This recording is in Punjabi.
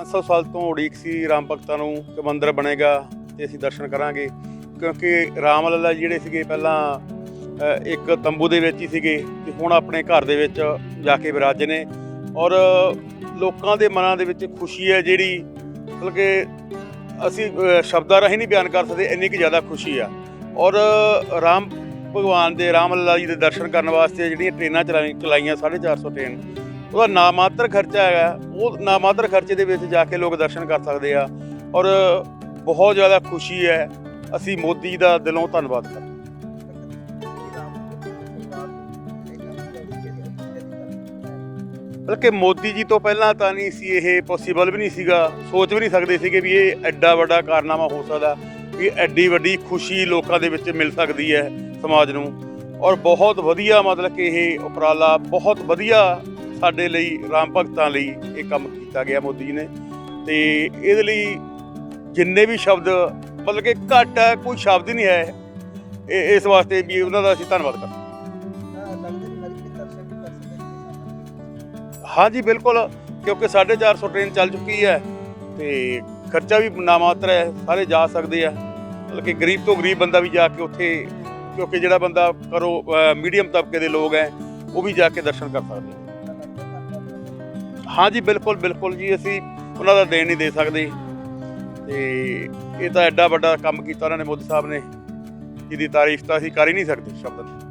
500 ਸਾਲ ਤੋਂ ਉਡੀਕ ਸੀ ਰਾਮ ਭਗਤਾਂ ਨੂੰ ਕਿ ਮੰਦਿਰ ਬਣੇਗਾ ਤੇ ਅਸੀਂ ਦਰਸ਼ਨ ਕਰਾਂਗੇ। ਕਿਉਂਕਿ ਰਾਮ ਲੱਲਾ ਜਿਹੜੇ ਸੀਗੇ ਪਹਿਲਾਂ ਇੱਕ ਤੰਬੂ ਦੇ ਵਿੱਚ ਹੀ ਸੀਗੇ ਤੇ ਹੁਣ ਆਪਣੇ ਘਰ ਦੇ ਵਿੱਚ ਜਾ ਕੇ ਵਿਰਾਜੇ ਨੇ। ਔਰ ਲੋਕਾਂ ਦੇ ਮਨਾਂ ਦੇ ਵਿੱਚ ਖੁਸ਼ੀ ਹੈ ਜਿਹੜੀ, ਮਤਲਬ ਕਿ ਅਸੀਂ ਸ਼ਬਦਾਂ ਰਾਹੀਂ ਨਹੀਂ ਬਿਆਨ ਕਰ ਸਕਦੇ, ਇੰਨੀ ਕਿ ਜ਼ਿਆਦਾ ਖੁਸ਼ੀ ਆ। ਔਰ ਰਾਮ ਭਗਵਾਨ ਦੇ, ਰਾਮ ਲੱਲਾ ਜੀ ਦੇ ਦਰਸ਼ਨ ਕਰਨ ਵਾਸਤੇ ਜਿਹੜੀਆਂ ਟ੍ਰੇਨਾਂ ਚਲਾਈ ਚਲਾਈਆਂ 450 ਟ੍ਰੇਨ ਉਹਦਾ ਨਾਮਾਤਰ ਖਰਚਾ ਹੈਗਾ। ਉਹ ਨਾਮਾਤਰ ਖਰਚੇ ਦੇ ਵਿੱਚ ਜਾ ਕੇ ਲੋਕ ਦਰਸ਼ਨ ਕਰ ਸਕਦੇ ਆ। ਔਰ ਬਹੁਤ ਜ਼ਿਆਦਾ ਖੁਸ਼ੀ ਹੈ। ਅਸੀਂ ਮੋਦੀ ਦਾ ਦਿਲੋਂ ਧੰਨਵਾਦ ਕਰਦੇ ਬਲਕਿ ਮੋਦੀ ਜੀ ਤੋਂ ਪਹਿਲਾਂ ਤਾਂ ਨਹੀਂ ਸੀ ਇਹ ਪੋਸੀਬਲ ਵੀ ਨਹੀਂ ਸੀਗਾ। ਸੋਚ ਵੀ ਨਹੀਂ ਸਕਦੇ ਸੀਗੇ ਵੀ ਇਹ ਐਡਾ ਵੱਡਾ ਕਾਰਨਾਮਾ ਹੋ ਸਕਦਾ, ਵੀ ਐਡੀ ਵੱਡੀ ਖੁਸ਼ੀ ਲੋਕਾਂ ਦੇ ਵਿੱਚ ਮਿਲ ਸਕਦੀ ਹੈ ਸਮਾਜ ਨੂੰ। ਔਰ ਬਹੁਤ ਵਧੀਆ ਮਤਲਬ ਕਿ ਇਹ ਉਪਰਾਲਾ, ਬਹੁਤ ਵਧੀਆ ਸਾਡੇ ਲਈ, ਰਾਮ ਭਗਤਾਂ ਲਈ ਇਹ ਕੰਮ ਕੀਤਾ ਗਿਆ ਮੋਦੀ ਜੀ ਨੇ। ਤੇ ਇਹਦੇ ਲਈ ਜਿੰਨੇ ਵੀ ਸ਼ਬਦ, ਮਤਲਬ ਕਿ ਘੱਟ ਹੈ, ਕੋਈ ਸ਼ਬਦ ਹੀ ਨਹੀਂ ਹੈ ਇਹ। ਇਸ ਵਾਸਤੇ ਵੀ ਉਹਨਾਂ ਦਾ ਅਸੀਂ ਧੰਨਵਾਦ ਕਰਦੇ ਹਾਂਜੀ ਬਿਲਕੁਲ, ਕਿਉਂਕਿ 450 ਟ੍ਰੇਨ ਚੱਲ ਚੁੱਕੀ ਹੈ ਤੇ ਖਰਚਾ ਵੀ ਨਾਮਾਤਰ ਹੈ, ਸਾਰੇ ਜਾ ਸਕਦੇ ਆ। ਮਤਲਬ ਕਿ ਗਰੀਬ ਤੋਂ ਗਰੀਬ ਬੰਦਾ ਵੀ ਜਾ ਕੇ ਉੱਥੇ, ਕਿਉਂਕਿ ਜਿਹੜਾ ਬੰਦਾ ਕਰੋ ਮੀਡੀਅਮ ਤਬਕੇ ਦੇ ਲੋਕ ਹੈ, ਉਹ ਵੀ ਜਾ ਕੇ ਦਰਸ਼ਨ ਕਰ ਸਕਦੇ ਆ। ਹਾਂਜੀ, ਬਿਲਕੁਲ ਬਿਲਕੁਲ ਜੀ, ਅਸੀਂ ਉਹਨਾਂ ਦਾ ਦੇਣ ਨਹੀਂ ਦੇ ਸਕਦੇ। ਤੇ ਇਹ ਤਾਂ ਐਡਾ ਵੱਡਾ ਕੰਮ ਕੀਤਾ ਉਹਨਾਂ ਨੇ ਮੋਦੀ ਸਾਹਿਬ ਨੇ, ਜਿਹਦੀ ਤਾਰੀਫ ਤਾਂ ਅਸੀਂ ਕਰ ਹੀ ਨਹੀਂ ਸਕਦੇ ਸ਼ਬਦਾਂ।